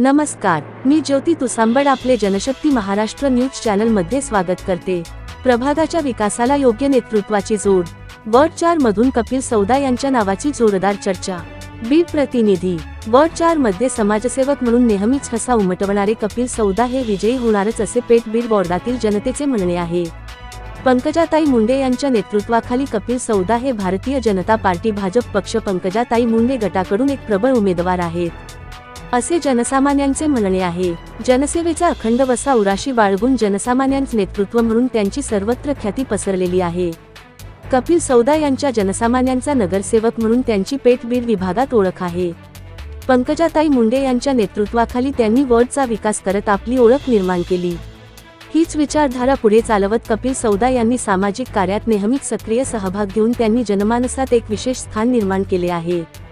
नमस्कार मी ज्योती तुसांबड आपले जनशक्ती महाराष्ट्र न्यूज चॅनलमध्ये स्वागत करते. प्रभागाच्या विकासाला योग्य नेतृत्वाची जोड वर्ड चार मधून कपिल सौदा यांच्या नावाची जोरदार चर्चा. बीड प्रतिनिधी वर्ड चारमध्ये समाजसेवक म्हणून नेहमीच हसा उमटवणारे कपिल सौदा हे विजयी होणारच असे पेठ बीड वॉर्डातील जनतेचे म्हणणे आहे. पंकजाताई मुंडे यांच्या नेतृत्वाखाली कपिल सौदा हे भारतीय जनता पार्टी भाजप पक्ष पंकजाताई मुंडे गटाकडून एक प्रबळ उमेदवार आहेत. असे जनसामान्यांचे म्हणणे आहे. जनसेवेचा अखंड वसा उराशी बाळगून जनसामान्यांचे नेतृत्व म्हणून त्यांची सर्वत्र ख्याती पसरलेली आहे. कपिल सौदा यांच्या जनसामान्यांचा नगरसेवक म्हणून त्यांची पेठबीड विभागात ओळख आहे. पंकजाताई मुंडे यांच्या नेतृत्वाखाली त्यांनी वर्डचा विकास करत आपली ओळख निर्माण केली. हीच विचारधारा पुढे चालवत कपिल सौदा यांनी सामाजिक कार्यात नेहमीच सक्रिय सहभाग घेऊन त्यांनी जनमानसात एक विशेष स्थान निर्माण केले आहे.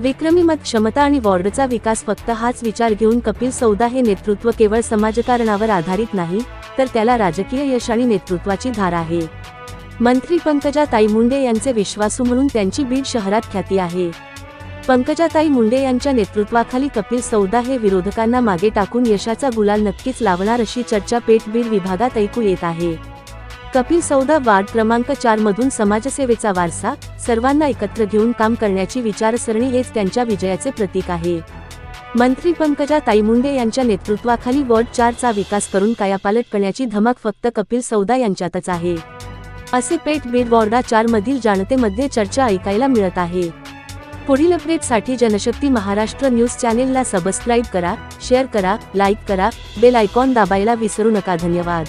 विक्रमी मत क्षमता आणि वॉर्डचा विकास फक्त हाच विचार घेऊन कपिल सौदा हे नेतृत्व केवळ समाजकारणावर आधारित नाही तर त्याला राजकीय यश आणि नेतृत्वाची धार आहे. मंत्री पंकजाताई मुंडे यांचे विश्वासू म्हणून त्यांची बीड शहरात ख्याती आहे. पंकजाताई मुंडे यांच्या नेतृत्वाखाली कपिल सौदा हे विरोधकांना मागे टाकून यशाचा गुलाल नक्कीच लावणार अशी चर्चा पेठ बीड विभागात ऐकू येत आहे. कपिल सौदा वार्ड क्रमांक चार मधून समाजसेवेचा वारसा सर्वांना एकत्र घेऊन काम करण्याची विचारसरणी हेच त्यांच्या विजयाचे प्रतीक आहे. मंत्री पंकजा ताईमुंडे यांच्या नेतृत्वाखाली वॉर्ड चारचा विकास करून कायापालट करण्याची धमक फक्त कपिल सौदा यांच्यातच आहे. असे पेठ बीड वॉर्डा चार मधील जाणतेमध्ये चर्चा ऐकायला मिळत आहे. पुढील अपडेटसाठी जनशक्ती महाराष्ट्र न्यूज चॅनेलला सबस्क्राईब करा शेअर करा लाईक करा बेल आयकॉन दाबायला विसरू नका. धन्यवाद.